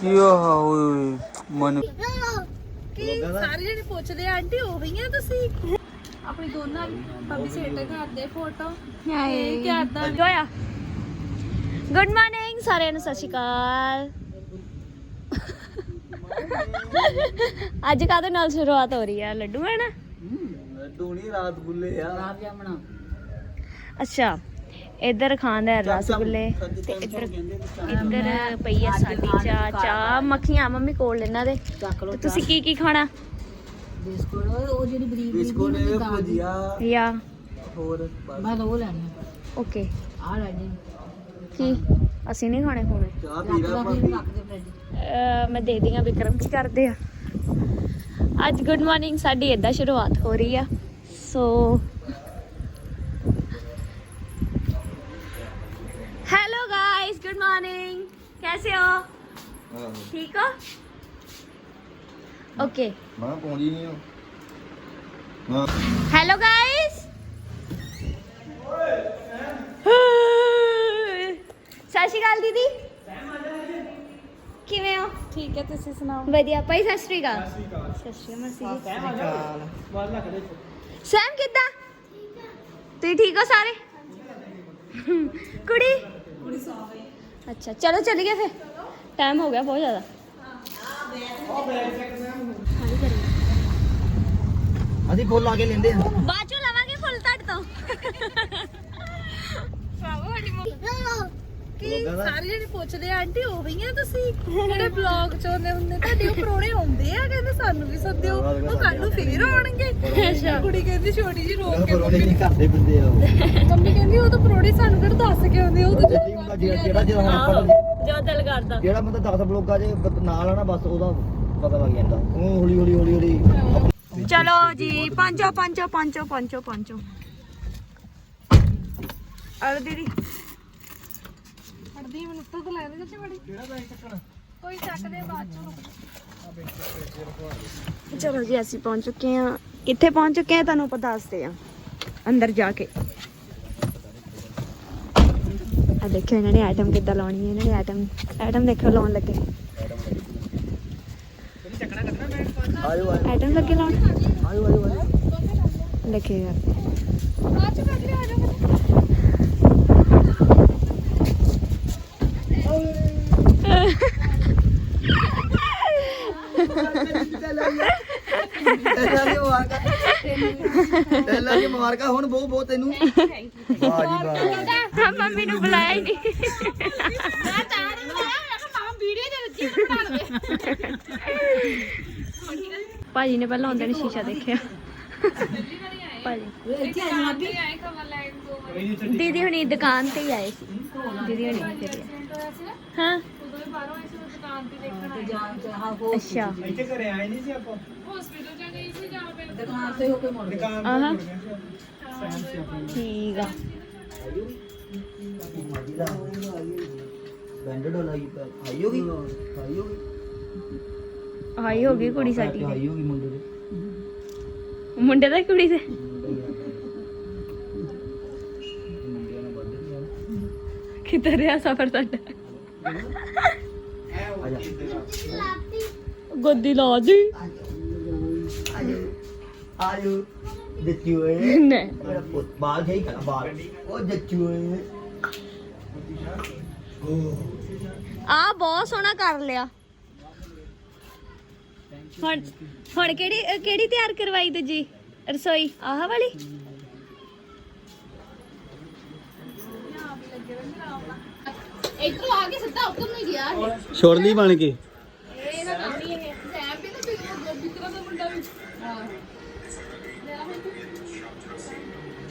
ਕੀ ਹੋਇਆ ਓਏ ਮਨ ਕੀ ਸਾਰੇ ਜਣੇ ਪੁੱਛਦੇ ਆ, ਆਂਟੀ ਉਹ ਹੀ ਆ ਤੁਸੀਂ? ਆਪਣੀ ਦੋਨਾਂ ਦੀ ਭਾਬੀ ਸੇਟ ਕਰਦੇ ਫੋਟੋ ਇਹ ਕੀ ਆਦਾ? ਹੋਇਆ ਗੁੱਡ ਮਾਰਨਿੰਗ ਸਾਰਿਆਂ ਨੂੰ ਸਤਿ ਸ਼੍ਰੀ ਅਕਾਲ। ਅੱਜ ਕਾਹਦੇ ਨਾਲ ਸ਼ੁਰੂਆਤ ਹੋ ਰਹੀ ਹੈ ਲੱਡੂ ਹੈ ਨਾ? ਲੱਡੂ ਨਹੀਂ ਰਾਤ ਗੁੱਲੇ ਆ। ਅੱਛਾ। ਇੱਧਰ ਖਾਂਦਾ ਹੈ ਰਸਗੁੱਲੇ ਤੇ ਇੱਧਰ ਇੱਧਰ ਪਈ ਹੈ ਸਾਡੀ ਚਾਹ ਚਾਹ ਮੱਖੀਆਂ ਮੰਮੀ ਕੋਲ ਇਹਨਾਂ ਦੇ। ਤੇ ਤੁਸੀਂ ਕੀ ਕੀ ਖਾਣਾ? ਬਿਸਕੁਟ ਇਹ ਭੁਜੀਆ ਜਾਂ ਹੋਰ ਬਸ। ਓਕੇ। ਕੀ? ਅਸੀਂ ਨਹੀਂ ਖਾਣੇ ਖੋਣੇ ਚਾਹ ਭਾਬੀ। ਮੈਂ ਦੇਖਦੀ ਹਾਂ ਵਿਕਰਮ ਕੀ ਕਰਦੇ ਆ। ਅੱਜ ਗੁੱਡ ਮਾਰਨਿੰਗ ਸਾਡੀ ਏਦਾਂ ਸ਼ੁਰੂਆਤ ਹੋ ਰਹੀ ਆ। ਸੋ ਹੈਲੋ ਮਾਰਨਿੰਗ ਕੈਸੇ ਹੋ ਠੀਕ ਹੋ ਓਕੇ ਮੈਂ ਪਹੁੰਚੀ ਨਹੀਂ ਹਾਂ ਹੈਲੋ ਗਾਇਸ ਸਤਿ ਸ਼੍ਰੀ ਅਕਾਲ ਦੀਦੀ ਕਿਵੇਂ ਹੋ ਠੀਕ ਹੈ ਤੁਸੀਂ ਸੁਣਾਓ ਵਧੀਆ ਭਾਈ ਸਤਿ ਸ਼੍ਰੀ ਅਕਾਲ ਸਤਿ ਸ਼੍ਰੀ ਅਕਾਲ ਸੈਮ ਕਿੱਦਾਂ ਤੁਸੀਂ ਠੀਕ ਹੋ ਸਾਰੇ ਕੁੜੀ ਕੁੜੀ ਸੌ ਗਈ ਅੱਛਾ ਚਲੋ ਚੱਲੀਏ ਫਿਰ। ਟਾਈਮ ਹੋ ਗਿਆ ਬਹੁਤ ਜ਼ਿਆਦਾ। ਅਸੀਂ ਫੁੱਲ ਲਾ ਕੇ ਲੈਂਦੇ ਹਾਂ। ਬਾਅਦ ਚੋਂ ਲਵਾਂਗੇ ਫੁੱਲ ਤੁਹਾਡੇ ਤੋਂ। ਕੀ ਸਾਰੇ ਜਣੇ ਪੁੱਛਦੇ ਆ, ਆਂਟੀ ਉਹ ਹੀ ਆ ਤੁਸੀਂ? ਜਿਹੜੇ ਬਲੌਗ ਚ ਆਉਂਦੇ ਹੁੰਦੇ ਤੁਹਾਡੇ ਉਹ ਪ੍ਰੋਣੇ ਆਉਂਦੇ ਆ ਕਹਿੰਦੇ ਸਾਨੂੰ ਵੀ ਸੱਦਿਓ। ਉਹ ਕੱਲ ਨੂੰ ਫੇਰ ਆਉਣਗੇ। ਕੁੜੀ ਕਹਿੰਦੀ ਛੋਟੀ ਜੀ ਰੋਕ ਕੇ ਪਰੋਣੇ ਨਹੀਂ ਕਰਦੇ ਬੰਦੇ ਆ ਮੰਮੀ ਕਹਿੰਦੀ ਉਹ ਤਾਂ ਪ੍ਰੋਣੇ ਸਾਨੂੰ ਕਿਹੜਾ ਦੱਸ ਕੇ ਆਉਂਦੇ ਉਹ ਤਾਂ ਜਿਹੜਾ ਜਿਹੜਾ ਜਦੋਂ ਹੁਣ ਆਪਾਂ ਜੋ ਦਿਲ ਕਰਦਾ। ਜਿਹੜਾ ਬੰਦਾ 10 ਬਲੋਗਾ ਜੇ ਬ- ਨਾਲ ਆ ਨਾ ਬਸ ਉਹਦਾ ਪਤਾ ਲੱਗ ਜਾਂਦਾ। ਉਹ ਹੌਲੀ ਹੌਲੀ ਹੌਲੀ ਹੌਲੀ। ਚਲੋ ਜੀ ਪੰਜੋ ਪੰਜੋ ਪੰਜੋ ਪੰਜੋ ਪੰਜੋ। ਅਰ ਦੀਦੀ। ਫੜਦੀ ਮੈਨੂੰ ਉੱਤੋਂ ਤਾਂ ਲੈਣੇ ਚਾਚੀ ਬੜੀ। ਕਿਹੜਾ ਬੈਗ ਚੱਕਣਾ? ਕੋਈ ਚੱਕਦੇ ਬਾਅਦ ਚੋਂ ਚਲੋ ਜੀ ਅਸੀਂ ਪਹੁੰਚ ਚੁੱਕੇ ਹਾਂ। ਕਿੱਥੇ ਪਹੁੰਚ ਚੁੱਕੇ ਹਾਂ ਤੁਹਾਨੂੰ ਆਪਾਂ ਦੱਸਦੇ ਹਾਂ। ਅੰਦਰ ਜਾ ਕੇ। ਆ ਦੇਖੋ ਇਹਨਾਂ ਨੇ ਆਈਟਮ ਕਿੱਦਾਂ ਲਾਉਣੀ ਹੈ, ਇਹਨਾਂ ਨੇ ਆਈਟਮ ਆਈਟਮ ਦੇਖੋ ਲਾਉਣ ਲੱਗੇ। ਆਇਓ ਆਇਓ ਆਈਟਮ ਲੱਗੇ ਲਾਉਣ? ਆਇਓ ਆਇਓ ਆਇਓ ਦੇਖੇਗਾ ਬਾਅਦ ਚੋਂ ਆ। ਜਾਓ ਟੈਲਾ ਦੀ ਮੁਬਾਰਕਾਂ ਹੁਣ ਬਹੁਤ ਬਹੁਤ ਤੈਨੂੰ। ਵਾਹ ਜੀ ਵਾਹ ਹਾਂ ਮੰਮੀ ਨੂੰ ਬੁਲਾਇਆ ਹੀ ਨਹੀਂ। ਮੈਂ ਤਾਂ ਨਹੀਂ ਬਣਾਇਆ ਮੈਂ ਕਿਹਾ ਮਾਂ ਵੀਡੀਓ ਦੇ ਦਿੱਤੀ ਬਣਾ ਲਵੇ। ਭਾਜੀ ਨੇ ਪਹਿਲਾਂ ਆਉਂਦੇ ਨੇ ਸ਼ੀਸ਼ਾ ਦੇਖਿਆ। ਭਾਜੀ। ਤੋਂ ਦੀਦੀ ਹੁਣੀ ਦੁਕਾਨ ਤੇ ਹੀ ਆਏ ਸੀ। ਦੀਦੀ ਹੁਣੀ ਇੱਥੇ ਹੀ ਆਏ। ਹਾਂ। ਉਦੋਂ ਵੀ ਬਾਹਰੋਂ ਆਏ ਸੀ ਉਹ ਦੁਕਾਨ ਤੇ ਦੇਖਣ ਅੱਛਾ। ਇੱਥੇ ਘਰੇ ਆਏ ਨਹੀਂ ਸੀ ਆਪਾਂ। ਹਸਪੀਟਲ ਜਾ ਗਈ ਸੀ ਜਾਂ ਫਿਰ ਦੁਕਾਨ ਆਹਾਂ। ਠੀਕ ਆ। ਬੈਂਡਡ ਆਈ ਹੋਗੀ? ਆਈ ਹੋਗੀ? ਆਈ ਹੋ ਗਈ ਕੁੜੀ ਸਾਡੀ। ਆਈ ਹੋਗੀ ਮੁੰਡੇ ਦੇ। ਮੁੰਡੇ ਦਾ ਹੀ ਕੁੜੀ ਦੇ? ਕਿੱਧਰ ਰਿਹਾ ਸਫਰ ਸਾਡਾ ਆ ਜਾ। ਗੋਦੀ ਲਾ ਦੀ। ਆਜੋ ਦਿੱਤੀ ਓਏ ਨੇ ਮੇਰਾ ਪੁੱਤ ਬਾਲ ਗਈ ਕਰ ਬਾਲ ਉਹ ਜੱਚੂ ਓਏ ਆ ਬਹੁਤ ਸੋਹਣਾ ਕਰ ਲਿਆ। ਹੁਣ ਹੁਣ ਕਿਹੜੀ ਕਿਹੜੀ ਤਿਆਰ ਕਰਵਾਈ ਦੂਜੀ ਰਸੋਈ ਆਹ ਵਾਲੀ? ਇੱਧਰੋਂ ਆ ਕੇ ਸਿੱਧਾ ਉੱਧਰ ਨੂੰ ਗਿਆ। ਇਹ ਛੋੜਲੀ ਬਣ ਕੇ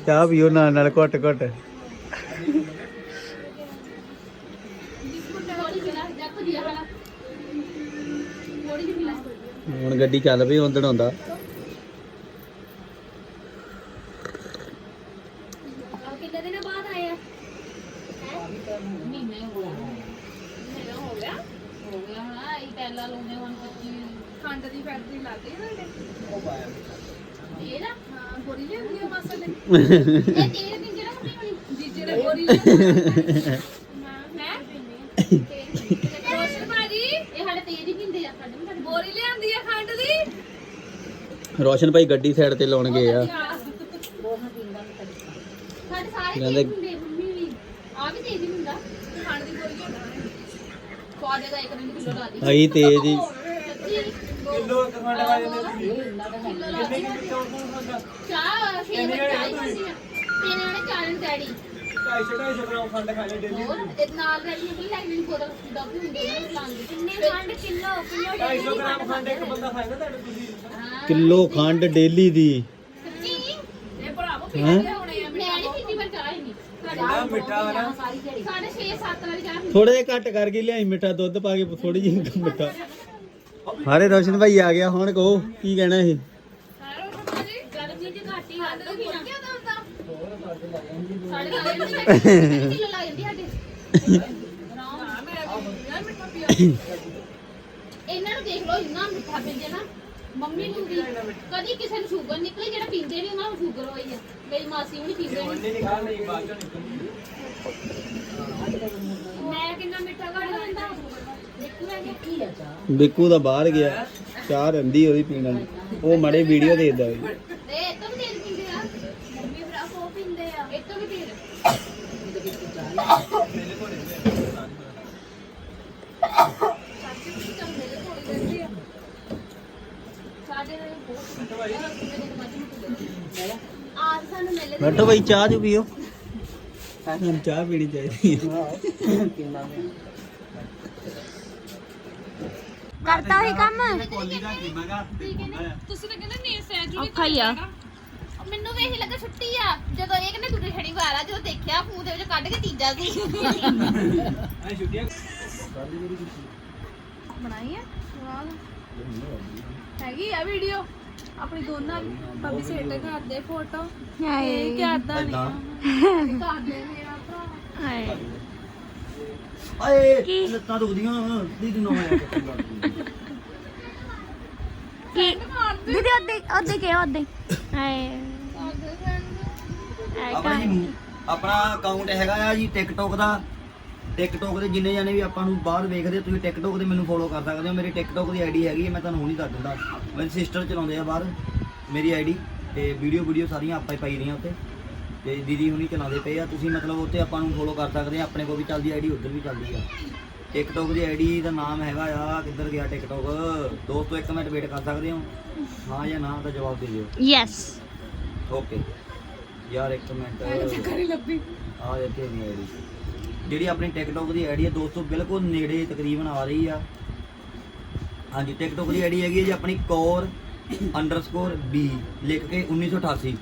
ਚਾਹ ਪੀਓ ਨਾਲ ਨਾਲ ਘੁੱਟ ਘੁੱਟ। ਹੁਣ ਗੱਡੀ ਚੱਲ ਪਈ ਉਦੋਂ ਆਉਂਦਾ ਕਿੰਨੇ ਦਿਨਾਂ ਬਾਅਦ ਆਏ ਆ ਮਹੀਨੇ ਹੋ ਗਿਆ ਮਹੀਨਾ ਹੋ ਗਿਆ ਹੋ ਗਿਆ ਹੁਣ ਇਹ ਪਹਿਲਾ ਲਾਉਂਦੇ ਹੁਣ 25 ਖੰਡ ਦੀ ਫੈਕਟਰੀ ਲੱਗ ਗਈ ਨਾ ਇਹ ਨਾ ਹਾਂ ਗੋਰੀ ਲਿਆਂਦੀ ਆ ਮਾਸਾ ਨੇ ਇਹ ਤੇਰੇ ਦਿਨ ਜਿਹੜਾ ਮੰਮੀ ਹੋਣੀ ਜੀਜੇ ਨੇ ਗੋਰੀ ਲਿਆਂਦੀ ਮੈਂ ਰੋਸ਼ਨ ਭਾਜੀ ਇਹ ਸਾਡੇ ਤੇਜ਼ ਹੀ ਪੀਂਦੇ ਆ ਸਾਡੇ ਵੀ ਸਾਡੇ ਬੋਰੀ ਲਿਆਂਦੀ ਆ ਖੰਡ ਦੀ ਰੋਸ਼ਨ ਭਾਈ ਗੱਡੀ ਸਾਈਡ ਤੇ ਲਾਉਣ ਗਏ ਆ। ਸਾਡੇ ਸਾਰੇ ਕਹਿੰਦੇ- ਤੇਜ਼ ਹੁੰਦੇ ਮੰਮੀ ਵੀ ਆ ਵੀ ਤੇਜ਼ ਹੀ ਕਿਲੋ ਲਾ ਦੀ ਅਸੀਂ ਤੇਜ਼ ਹੀ ਕਿਲੋ ਇੱਕ ਖੰਡ ਲਾ ਚਾਹ ਛੇ ਚਾਹ ਹੀ ਖਾਂਦੀ ਆ ਤਿੰਨ ਜਣੇ ਚਾਰ ਜਣੇ ਡੈਡੀ 250 250 ਗ੍ਰਾਮ ਖੰਡ ਖਾ ਲੈ ਡੇਲੀ ਹੋਰ ਇਹ ਨਾਲ ਡੈਡੀ ਨੂੰ ਲੈ ਬੋਤਲ ਡੱਬੀ ਹੁੰਦੀ ਹੈ ਨਾ ਕਿੰਨੇ ਖੰਡ ਕਿਲੋ ਕਿਲੋ 250 ਗ੍ਰਾਮ ਖੰਡ ਇੱਕ ਬੰਦਾ ਖਾਏਗਾ ਤੁਹਾਡੇ ਤੁਸੀਂ ਕਿਲੋ ਖੰਡ ਡੇਲੀ ਦੀ ਸੱਚੀ ਇਹ ਭਰਾਵੋ ਹੈਂ? ਹੋਣੇ ਆ ਮੈਂ ਨਹੀਂ ਪੀਂਦੀ ਪਰ ਚਾਹ ਹੀ ਨਹੀਂ ਇੰਨਾ ਮਿੱਠਾ ਵਾ ਨਾ ਸਾਡੇ 6-7 ਵਾਲੀ ਚਾਹ ਥੋੜੇ ਜਿਹਾ ਘੱਟ ਕਰਕੇ ਲਿਆਈ ਮਿੱਠਾ ਦੁੱਧ ਪਾ ਕੇ ਥੋੜੀ ਜਿਹੀ ਮਿੱਠਾ ਹਾਰੇ ਰੋਸ਼ਨ ਭਾਈ ਆ ਗਿਆ ਹੁਣ ਕਹੋ ਕੀ ਕਹਿਣਾ ਇਹ? ਗਰਮੀ ਚ ਘੱਟ ਹੀ ਹੱਦ ਕੀ ਨਾ ਸਾਡੇ ਨਾਲ ਕਿਲੋ ਲਾ ਜਾਂਦੀ ਸਾਡੇ ਇਹਨਾਂ ਨੂੰ ਦੇਖ ਲਓ ਇੰਨਾ ਮਿੱਠਾ ਪੀਂਦੇ ਨਾ। ਮੰਮੀ ਨੂੰ ਵੀ ਕਦੀ ਕਿਸੇ ਨੂੰ ਸ਼ੂਗਰ ਨਿਕਲੀ ਜਿਹੜਾ ਪੀਂਦੇ ਨਹੀਂ ਉਹਨਾਂ ਨੂੰ ਸ਼ੂਗਰ ਹੋਈ ਆ ਮੇਰੀ ਮਾਸੀ ਵੀ ਨਹੀਂ ਪੀਂਦੇ ਨਹੀਂ ਨਹੀਂ ਖਾ ਨਹੀਂ ਬਾਅਦ ਚੋਂ ਨਿਕਲਣੀ ਮੈਂ ਕਿੰਨਾ ਮਿੱਠਾ ਘੜ ਲੈਂਦਾ ਨਿਕਲਿਆ ਕੀ ਆ ਚਾਹ ਬਿੱਕੂ ਦਾ ਬਾਹਰ ਗਿਆ ਚਾਹ ਰਹਿੰਦੀ ਉਹਦੀ ਪੀਣ ਵਾਲੀ। ਉਹ ਮੜੇ ਵੀਡੀਓ ਦੇਖਦਾ ਮਿਲੇ ਬੈਠੋ ਭਾਈ ਚਾਹ ਜੂ ਪੀਓ। ਹੁਣ ਚਾਹ ਪੀਣੀ ਚਾਹੀਦੀ ਹੈ। ਕਰਤਾ ਹੀ ਕੰਮ? ਤੁਸੀਂ ਤਾਂ ਕਹਿੰਦੇ ਨੀ ਸਹਿਜ ਔਖਾ ਹੀ ਆ। ਮੈਨੂੰ ਵੀ ਇਹੀ ਲੱਗਾ ਛੁੱਟੀ ਆ। ਜਦੋਂ ਇਹ ਕਹਿੰਦੇ ਦੂਜੀ ਸ਼ਨੀਵਾਰ ਆ ਜਦੋਂ ਦੇਖਿਆ ਫੋਨ ਦੇ ਵਿੱਚ ਕੱਢ ਕੇ ਤੀਜਾ ਸੀ। ਐ ਛੁੱਟੀਆਂ ਬਣਾਈ ਆ? ਹੈਗੀ ਆ ਵੀਡੀਓ ਆਪਣੀ ਦੋਨਾਂ ਦੀ ਭਾਬੀ ਸੇਟ ਕਰਦੇ ਫੋਟੋ ਹਾਏ। ਕਰਦਾ ਏਦਾਂ ਕਰਦੇ ਮੇਰਾ ਭਰਾ। ਹਾਏ ਆਏ ਕੀ? ਲੱਤਾਂ ਦੁਖਦੀਆਂ ਦੀਦੀ ਨੂੰ ਆਇਆ ਕੀ ਦੀਦੀ ਉਹਦੇ ਉਹਦੇ ਕੇ ਉਹਦੇ ਹਾਏ। ਹਾਏ ਆਪਣਾ ਜੀ ਆਪਣਾ ਅਕਾਊਂਟ ਹੈਗਾ ਆ ਜੀ ਟਿਕਟੋਕ ਦਾ। ਟਿਕਟੋਕ ਦੇ ਜਿੰਨੇ ਜਾਣੇ ਵੀ ਆਪਾਂ ਨੂੰ ਬਾਹਰ ਵੇਖਦੇ ਤੁਸੀਂ ਟਿਕਟੋਕ ਤੇ ਮੈਨੂੰ ਫੋਲੋ ਕਰ ਸਕਦੇ ਹੋ। ਮੇਰੀ ਟਿਕਟੋਕ ਦੀ ਆਈਡੀ ਹੈਗੀ ਹੈ ਮੈਂ ਤੁਹਾਨੂੰ ਹੁਣੀ ਦੱਸ ਦਿੰਦਾ। ਮੇਰੀ ਸਿਸਟਰ ਚਲਾਉਂਦੇ ਆ ਬਾਹਰ ਮੇਰੀ ਆਈਡੀ ਤੇ ਵੀਡੀਓ ਵੀਡੀਓ ਸਾਰੀਆਂ ਆਪਾਂ ਹੀ ਪਾਈ ਰਹੀਆਂ ਉੱਤੇ ਤੇ ਦੀਦੀ ਹੁਣੀ ਚਲਾਉਂਦੇ ਪਏ ਆ। ਤੁਸੀਂ ਮਤਲਬ ਉੱਤੇ ਆਪਾਂ ਨੂੰ ਫੋਲੋ ਕਰ ਸਕਦੇ ਆ। ਆਪਣੇ ਕੋਲ ਵੀ ਚੱਲਦੀ ਆਈਡੀ ਉੱਧਰ ਵੀ ਚੱਲਦੀ ਆ। ਟਿਕਟੋਕ ਦੀ ਆਈਡੀ ਦਾ ਨਾਮ ਹੈਗਾ ਆ ਕਿੱਧਰ ਗਿਆ ਟਿਕਟੋਕ ਦੋਸਤੋ ਇੱਕ ਮਿੰਟ ਵੇਟ ਕਰ ਸਕਦੇ ਹੋ? ਹਾਂ ਜਾਂ ਨਾ ਦਾ ਜਵਾਬ ਦੇ ਦਿਓ। ਯੈਸ ਓਕੇ ਯਾਰ ਇੱਕ ਮਿੰਟ। ਚੱਕਰ ਹੀ ਲੱਭੀ। ਆ ਇੱਥੇ ਨਹੀਂ ਆਈਡੀ। ਜਿਹੜੀ ਆਪਣੀ ਟਿਕਟੋਕ ਦੀ ਆਈਡੀ ਹੈ ਦੋਸਤੋ ਬਿਲਕੁਲ ਨੇੜੇ ਤਕਰੀਬਨ ਆ ਰਹੀ ਆ। ਹਾਂਜੀ ਟਿਕਟੋਕ ਦੀ ਆਈਡੀ ਹੈਗੀ ਹੈ ਜੀ ਆਪਣੀ ਕੋਰ ਅੰਡਰਸਕੋਰ ਬੀ ਲਿਖ ਕੇ 1988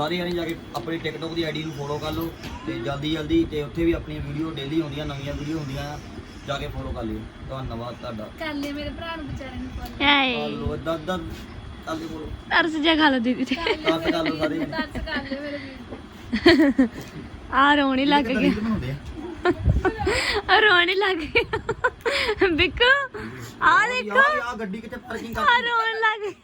ਸਾਰੇ ਜਾਣੇ ਜਾ ਕੇ ਆਪਣੀ ਟਿਕਟੋਕ ਦੀ ਆਈਡੀ ਨੂੰ ਫੋਲੋ ਕਰ ਲਓ ਤੇ ਜਲਦੀ ਜਲਦੀ ਤੇ ਉੱਥੇ ਵੀ ਆਪਣੀਆਂ ਵੀਡੀਓ ਡੇਲੀ ਹੁੰਦੀਆਂ ਨਵੀਆਂ ਵੀਡੀਓ ਹੁੰਦੀਆਂ ਆ ਜਾ ਕੇ ਫੋਲੋ ਕਰ ਲਿਓ। ਧੰਨਵਾਦ ਤੁਹਾਡਾ। ਕਰ ਲੈ ਮੇਰੇ ਭਰਾ ਨੂੰ ਵਿਚਾਰੇ ਨੂੰ ਫੋਨ ਹਾਏ। ਹਲੋ ਇਦਾਂ ਇਦਾਂ ਚੱਲਦੇ ਫੋਲੋ ਤਰਸ ਜਾ ਖਾ ਲੋ ਦੀਦੀ ਤੇ। ਦੱਸ ਕਰ ਲਓ ਸਾਰੇ। ਦੱਸ ਕਰ ਲੈ ਮੇਰੇ ਵੀਰ ਆ ਰੋਣੀ ਲੱਗ ਗਿਆ। ਬਣਾਉਂਦੇ ਆ? ਆ ਰੋਣੀ ਲੱਗ ਗਿਆ। ਬਿੱਕੂ ਆ ਦੇਖੋ। ਯਾਰ ਆ ਗੱਡੀ ਕਿੱਥੇ ਪਾਰਕਿੰਗ ਆ ਕਰ ਰੋਣ ਲੱਗ ਗਿਆ।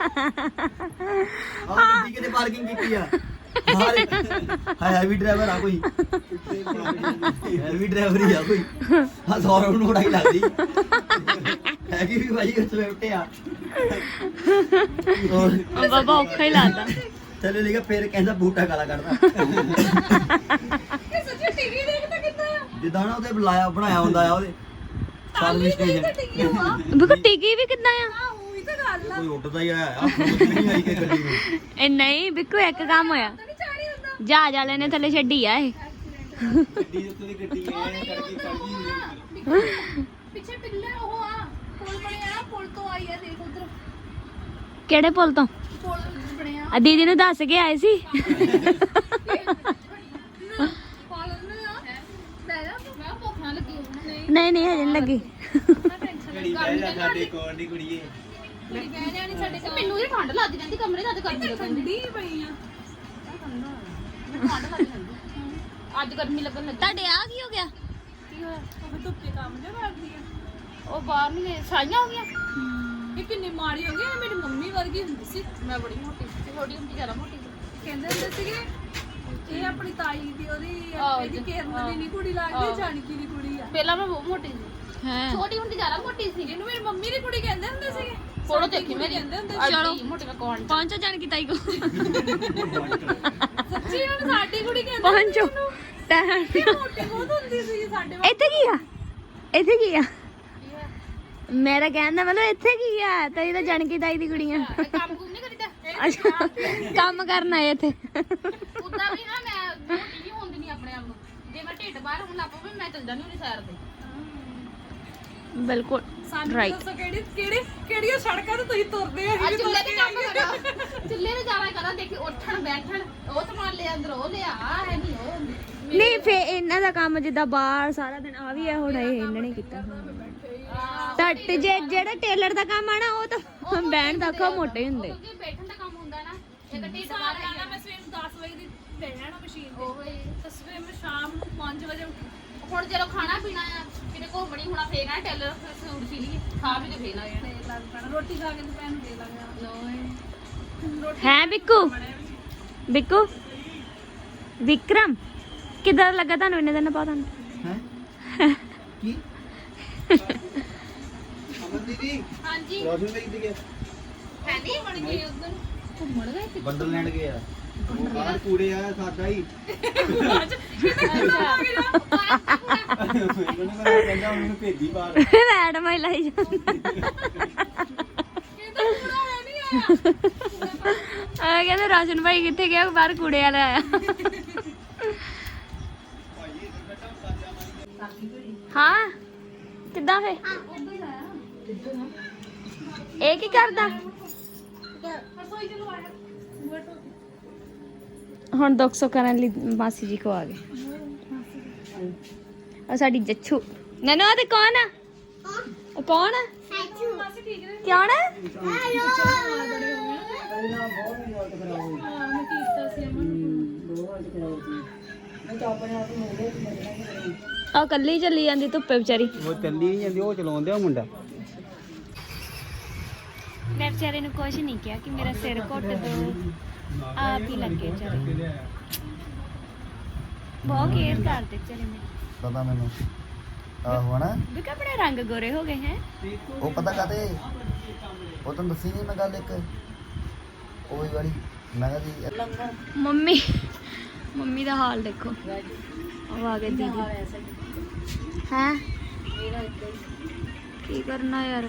ਆ ਗੱਡੀ ਕਿਤੇ ਪਾਰਕਿੰਗ ਕੀਤੀ ਆ। ਹਾਏ ਹੈਵੀ ਡਰਾਈਵਰ ਆ ਕੋਈ। ਹੈਵੀ ਡਰਾਈਵਰ ਹੀ ਆ ਕੋਈ। ਆ ਸੌਰਵ ਨੂੰ ਉਡਾਈ ਲੱਗਦੀ। ਹੈਗੀ ਵੀ ਭਾਈ ਸਵਿਫਟ ਆ। ਹੋਰ। ਆ ਬਾਬਾ ਔਖਾ ਹੀ ਲੱਗਦਾ। ਚਲੇ ਲਿਆ ਫੇਰ ਕਹਿੰਦਾ ਬੂਟਾ ਕਾਲਾ ਕੱਢਦਾ ਸੱਚੀ ਟੀਵੀ ਦੇਖਦਾ ਕਿੱਦਾਂ ਆ? ਜਿੱਦਾਂ ਨਾ ਉਹਦੇ ਬੁਲਾਇਆ ਬਣਾਇਆ ਹੁੰਦਾ ਆ ਉਹਦੇ। ਸਰਵਿਸ ਸਟੇਸ਼ਨ ਟਿਕੀ ਹੋਆ ਬਿੱਕੂ ਟਿਕੀ ਵੀ ਕਿੱਦਾਂ ਆ? ਗੱਲ ਆ ਕੋਈ ਉੱਡਦਾ ਹੀ ਆਇਆ ਆ ਫੋਨ ਨਹੀਂ ਆਈ ਕਿ ਗੱਡੀ ਨੂੰ ਇਹ ਨਹੀਂ ਬਿੱਕੂ ਇੱਕ ਕੰਮ ਹੋਇਆ। ਨਹੀਂ ਚਾੜੀ ਹੁੰਦਾ। ਜਹਾਜ਼ ਵਾਲੇ ਨੇ ਥੱਲੇ ਛੱਡੀ ਆ ਇਹ। ਗੱਡੀ ਦੇ ਉੱਤੇ ਦੀ ਗੱਡੀ ਐ ਕਰਕੇ ਕੱਢਦੀ ਹੁੰਦੀ ਪਿੱਛੇ ਪਿੱਲਰ ਉਹ ਆ ਪੁਲ ਬਣਿਆ ਨਾ ਪੁਲ ਤੋਂ ਆਈ ਆ ਦੇਖ ਉਧਰ। ਕਿਹੜੇ ਪੁੱਲ ਤੋਂ? ਪੁਲ ਬਣਿਆ। ਆ ਦੀਦੀ ਨੂੰ ਦੱਸ ਕੇ ਆਏ ਸੀ। ਨਾ ਜਾ ਮੈਂ ਭੁੱਖ ਨਹੀਂ ਨਹੀਂ ਨਹੀਂ ਹਜੇ ਨੀ ਲੱਗੀ। ਟੈਨਸ਼ਨ ਜਾ ਸਾਡੇ ਕੋਲ ਕੁੜੀਏ। ਕੁੜੀ ਬਹਿ ਜਾਣੀ ਸਾਡੇ ਕੋਲ ਮੈਨੂੰ ਵੀ ਠੰਡ ਲੱਗਦੀ ਰਹਿੰਦੀ ਕਮਰੇ ਦਾ ਤੇ ਗਰਮੀ ਲੱਗਦੀ ਪਈ ਆ ਠੰਡ ਲੱਗਦੀ ਰਹਿੰਦੀ ਅੱਜ ਗਰਮੀ ਲੱਗਣ ਲੱਗੀ ਤੁਹਾਡੇ ਆ ਕੀ ਹੋ ਗਿਆ? ਕੀ ਹੋਇਆ ਉਹ ਧੁੱਪੇ ਕੰਮ ਜਿਹਾ ਕਰਦੀ ਆ ਉਹ ਬਾਹਰ ਨਹੀਂ ਗਏ ਸਾਈਆਂ ਹੋ ਗਈਆਂ? ਇਹ ਕਿੰਨੀ ਮਾੜੀ ਹੋ ਗਈ ਇਹ ਮੇਰੀ ਮੰਮੀ ਵਰਗੀ ਹੁੰਦੀ ਸੀ। ਮੈਂ ਬੜੀ ਮੋਟੀ ਸੀ ਥੋੜੀ ਹੁੰਦੀ ਜ਼ਿਆਦਾ ਮੋਟੀ ਸੀ। ਕਹਿੰਦੇ ਹੁੰਦੇ ਸੀਗੇ ਇਹ ਆਪਣੀ ਤਾਈ ਦੀ ਉਹਦੀ ਬਲੌਗ ਚ ਕਿਰਨ ਦੀ ਨਹੀਂ ਕੁੜੀ ਲੱਗਦੀ ਜਾਨਕੀ ਦੀ ਕੁੜੀ ਆ। ਪਹਿਲਾਂ ਮੈਂ ਬਹੁਤ ਮੋਟੀ ਸੀ। ਹੈ। ਛੋਟੀ ਹੁੰਦੀ ਜ਼ਿਆਦਾ ਮੋਟੀ ਸੀ। ਇਹਨੂੰ ਮੇਰੀ ਮੰਮੀ ਦੀ ਕੁੜੀ ਕਹਿੰਦੇ ਹੁੰਦੇ ਸੀਗੇ। ਫੋਟੋ ਦੇਖੀ ਮੇਰੀ। ਕਹਿੰਦੇ ਹੁੰਦੇ ਚਲੋ ਮੋਟੀ ਮੈਂ ਕੌਣ ਪਹੁੰਚੋ ਜਾਣ ਕੀ ਤਾਈ ਕੋ ਸੱਚੀ ਹੁਣ ਸਾਡੀ ਕੁੜੀ ਕਹਿੰਦੇ ਪਹੁੰਚੋ। ਟੈਨ ਮੋਟੀ ਬਹੁਤ ਹੁੰਦੀ ਸੀ ਸਾਡੇ ਇੱਥੇ ਕੀ ਆ? ਇੱਥੇ ਕੀ ਆ? ਮੇਰਾ ਕਹਿਣ ਦਾ ਮਤਲਬ ਇੱਥੇ ਕੀ ਆ? ਤੇਰੀ ਤਾਂ ਜਾਣਕੀ ਤਾਈ ਦੀ ਕੁੜੀਆਂ ਕੰਮ ਕੁਮ ਨਹੀਂ ਕਰੀਦਾ। ਅੱਛਾ। ਕੰਮ ਕਰਨ ਆਏ ਇੱਥੇ। ਉਦਾਂ ਵੀ ਨਾ ਮੈਂ ਮੋਟੀ ਨਹੀਂ ਹੁੰਦੀ ਨਹੀਂ ਆਪਣੇ ਆਪ ਨੂੰ। ਜੇ ਮੈਂ ਢਿੱਡ ਬਾਹਰ ਹੁਣ ਲੱਗ ਪਵੇ ਮੈਂ ਚੱਲ ਜਾਂਦੀ ਹੁੰਦੀ ਸੈਰ ਤੇ। ਬਿਲਕੁਲ। ਸਾਨੂੰ ਰਾਈਟ ਦੱਸੋ ਕਿਹੜੀ ਕਿਹੜੀ ਕਿਹੜੀਆਂ ਸੜਕਾਂ ਤੇ ਤੁਸੀਂ ਤੁਰਦੇ ਆ ਆ ਚੁੱਲ੍ਹੇ ਤੇ ਕੰਮ ਕਰੋ। ਚੁੱਲ੍ਹੇ ਤੇ ਜਾਣਾ ਕਰਾਂ ਦੇਖੀ ਉੱਠਣ ਬੈਠਣ ਉਹ ਸਮਾਨ ਲੈ ਅੰਦਰ ਉਹ ਲਿਆ ਆਹ ਹੈ ਨਹੀਂ ਉਹ ਨਹੀਂ ਫੇ ਇਹਨਾਂ ਦਾ ਕੰਮ ਜਿੱਦਾਂ ਬਾਹਰ ਸਾਰਾ ਦਿਨ ਆ ਵੀ ਇਹੋ ਜਿਹਾ ਇਹਨਾਂ ਨੇ ਕੀਤਾ। ਤਾਂ ਜੇ ਜਿਹੜਾ ਟੇਲਰ ਦਾ ਕੰਮ ਆ ਨਾ ਉਹ ਤਾਂ ਬਹਿਣ ਦਾ ਅੱਖਾਂ ਮੋਟੇ ਹੁੰਦੇ। ਕਿਉਂਕਿ ਬੈਠਣ ਦਾ ਕੰਮ ਹੁੰਦਾ ਨਾ। ਢਿੱਡ ਸਾਰ ਬਾਹਰ ਲਾਣਾ ਮੈਂ ਸਵੇਰ ਨੂੰ 10 ਵਜੇ ਦੀ ਲੈ ਜਾਣਾ ਮਸ਼ੀਨ ਤੇ। ਉਹ। ਹੀ ਤੇ ਸਵੇਰ ਮੈਂ ਸ਼ਾਮ ਨੂੰ 5 ਵਜੇ ਉੱਠੀ ਹੁਣ ਜਦੋਂ ਖਾਣਾ ਪੀਣਾ ਆ ਕਿਤੇ ਘੁੰਮਣੀ ਹੋਣਾ ਫੇਰ ਨਾ ਟੇਲਰ ਸੂਟ ਸੀ ਲਈ ਖਾ ਵੀ ਤੇ ਫੇਰ ਆ। ਜਾਣਾ ਤੇ ਲੱਗ ਪੈਣਾ ਰੋਟੀ ਖਾ ਕੇ ਤੇ ਪੈਨ ਦੇ ਲਾਂਗਾ ਹੈ ਬਿੱਕੂ? ਬਿੱਕੂ? ਵਿਕਰਮ ਕਿਦਾਂ ਲੱਗਾ ਤੁਹਾਨੂੰ ਇੰਨੇ ਦਿਨ ਬਾਅਦ ਹੈ? ਕੀ? ਅਮਨ ਦੀਦੀ? ਹਾਂਜੀ। ਰੋਸ਼ਨ ਭਾਈ ਕਿੱਥੇ ਹੈ ਨਹੀਂ ਬਣ ਗਈ ਉਦੋਂ ਘੁੰਮਣ ਗਏ ਸੀ ਬੰਡਲ ਲੈਣ ਗਏ ਆ। ਗਿਆ ਬਾਹਰ ਕੂੜੇ ਆ ਸਾਡਾ ਹੀ। ਮੈਨੂੰ ਮੈਂ ਕਹਿੰਦਾ ਉਹਨੂੰ ਭੇਜੀ ਬਾਹਰ ਮੈਡਮ ਹੀ ਲਾਈ ਜਾਂਦੀ। ਆ ਕਹਿੰਦੇ ਰਾਸ਼ਨ ਭਾਈ ਕਿੱਥੇ ਗਿਆ? ਬਾਹਰ ਕੂੜੇ ਵਾਲਾ ਆਇਆ। ਹਾਂ? ਕਿੱਦਾਂ ਫੇ? ਇਹ ਕੀ ਕਰਦਾ? ਹੁਣ ਦੁੱਖ ਸੁੱਖ ਕਰਨ ਲਈ ਮਾਸੀ ਜੀ ਕੋ ਆ ਗਏ। ਆ ਸਾਡੀ ਜੱਛੂ। ਨਨੋ ਤੇ ਕੌਣ ਆ? ਉਹ ਕੌਣ ਆ? ਕੌਣ ਆ? ਆ ਕੱਲੀ ਚੱਲੀ ਜਾਂਦੀ ਧੁੱਪੇ ਵਿਚਾਰੀ। ਉਹ ਚੱਲੀ ਨਹੀਂ ਜਾਂਦੀ ਉਹ ਚਲਾਉਂਦੇ ਆ ਮੁੰਡਾ। ਮੈਂ ਵਿਚਾਰੇ ਨੂੰ ਕੁਝ ਨਹੀਂ ਕਿਹਾ ਕਿ ਮੇਰਾ ਸਿਰ ਘੁੱਟ ਦੋ। ਆਪ ਹੀ ਲੱਗੇ ਵਿਚਾਰੇ। ਬਹੁਤ ਕੇਅਰ ਕਰਦੇ ਵਿਚਾਰੇ ਨੇ। ਪਤਾ ਮੈਨੂੰ। ਆਹੋ ਹਨਾ। ਵੀ ਆਪਣੇ ਰੰਗ ਗੋਰੇ ਹੋ ਗਏ ਹੈ। ਉਹ ਪਤਾ ਕਾਤੇ ਉਹ ਤਾਂ ਦੱਸੀ ਨਹੀਂ ਮੈਂ ਗੱਲ ਇੱਕ। ਉਹ ਹੀ ਵਾਲੀ। ਮੈਂ ਕਿਹਾ ਜੀ ਮੰਮੀ ਮੰਮੀ ਦਾ ਹਾਲ ਦੇਖੋ। ਉਹ ਆ ਗਏ ਦੀਦੀ। ਹੈ? ਕੀ ਕਰਨਾ ਯਾਰ?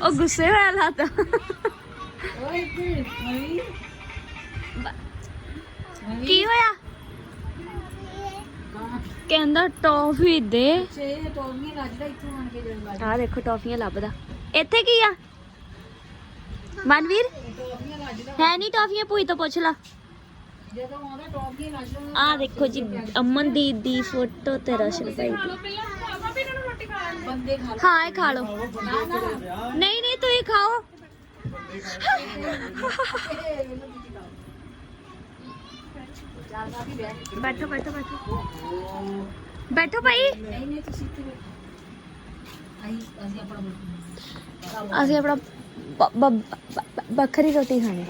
ਉਹ ਗੁੱਸੇ ਹੋਇਆ ਲਾਤਾ ਓਏ ਤੇ ਮਵੀ ਕੀ ਹੋਇਆ ਕਹਿੰਦਾ ਟੌਫੀ ਦੇ ਛੇ ਟੋਮੀਆਂ ਲੱਜਦਾ ਇੱਥੋਂ ਆਣ ਕੇ ਜਦੋਂ ਆ ਦੇਖੋ ਟੌਫੀਆਂ ਲੱਭਦਾ ਇੱਥੇ ਕੀ ਆ ਮਨਵੀਰ ਹੈ ਨਹੀਂ ਟੌਫੀਆਂ ਭੂਈ ਤੋਂ ਪੁੱਛ ਲਾ ਜਦੋਂ ਆਉਂਦਾ ਟੋਮੀਆਂ ਲੱਜਦਾ ਆ ਦੇਖੋ ਜੀ ਅਮਨ ਦੀ ਦੀ ਫੋਟੋ ਤੇ ਰਸ਼ਨ ਭਾਈ ਦੀ ਬੰਦੇ ਖਾ ਹਾਂ ਇਹ ਖਾ ਲਓ ਨਹੀਂ ਨਹੀਂ ਤੁਸੀਂ ਖਾਓ ਬੈਠੋ ਬੈਠੋ ਬੈਠੋ ਬੈਠੋ ਭਾਈ ਨਹੀਂ ਨਹੀਂ ਤੁਸੀਂ ਇੱਥੇ ਬੈਠੋ ਅਸੀਂ ਅਸੀਂ ਆਪਣਾ ਅਸੀਂ ਆਪਣਾ ਬ- ਬ- ਬ- ਬੱਕਰੀ ਰੋਟੀ ਖਾਣੀ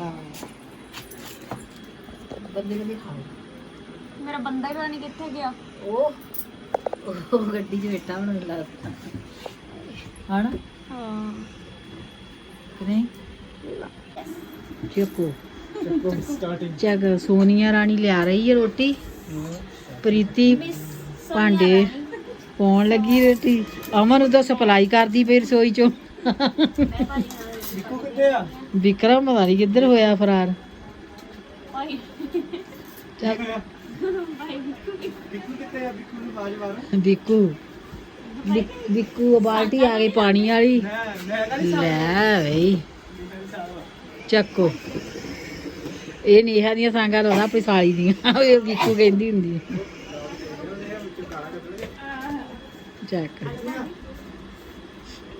ਬੰਦੇ ਬੰਦੇ ਖਾਓ ਮੇਰਾ ਬੰਦਾ ਹੀ ਪਤਾ ਨਹੀਂ ਕਿੱਥੇ ਗਿਆ ਉਹ ਉਹ ਗੱਡੀ 'ਚ ਬੈਠਾ ਹੁਣ ਲੱਗਦਾ। ਹਣਾ ਹਾਂ ਨਹੀਂ? ਸਟਾਰਟਿੰਗ ਚੱਕ। ਸੋਨੀਆ ਰਾਣੀ ਲਿਆ ਰਹੀ ਹੈ ਰੋਟੀ। ਪ੍ਰੀਤੀ ਭਾਂਡੇ ਪਾਉਣ ਲੱਗੀ ਰੋਟੀ। ਅਮਨ ਉਹਦਾ ਸਪਲਾਈ ਕਰਦੀ ਪਈ ਰਸੋਈ ਚੋਂ। ਨਿੱਕੂ ਕਿੱਥੇ ਆ? ਵਿਕਰਮ ਪਤਾ ਨਹੀਂ ਕਿੱਧਰ ਹੋਇਆ ਫਰਾਰ। ਨਿੱਕੂ ਕਿੱਥੇ ਆ ਬਿੱਕੂ। ਨੂੰ ਮਾਰ ਬਿੱਕੂ ਬਿੱਕੂ ਬਾਲਟੀ ਆ ਗਈ ਪਾਣੀ ਵਾਲੀ। ਮੈਂ ਮੈਂ ਕਹਿੰਦਾ ਲੈ ਬਈ। ਚੱਕੋ। ਇਹ ਨੀਹਾਂ ਦੀਆਂ ਸਾਂਗਾਂ ਲਾਉਂਦਾ ਆਪਣੀ ਸਾਲੀ ਦੀਆਂ। ਇਹ ਵੀਕੂ ਕਹਿੰਦੀ ਹੁੰਦੀ ਹੈ ਚੱਕ।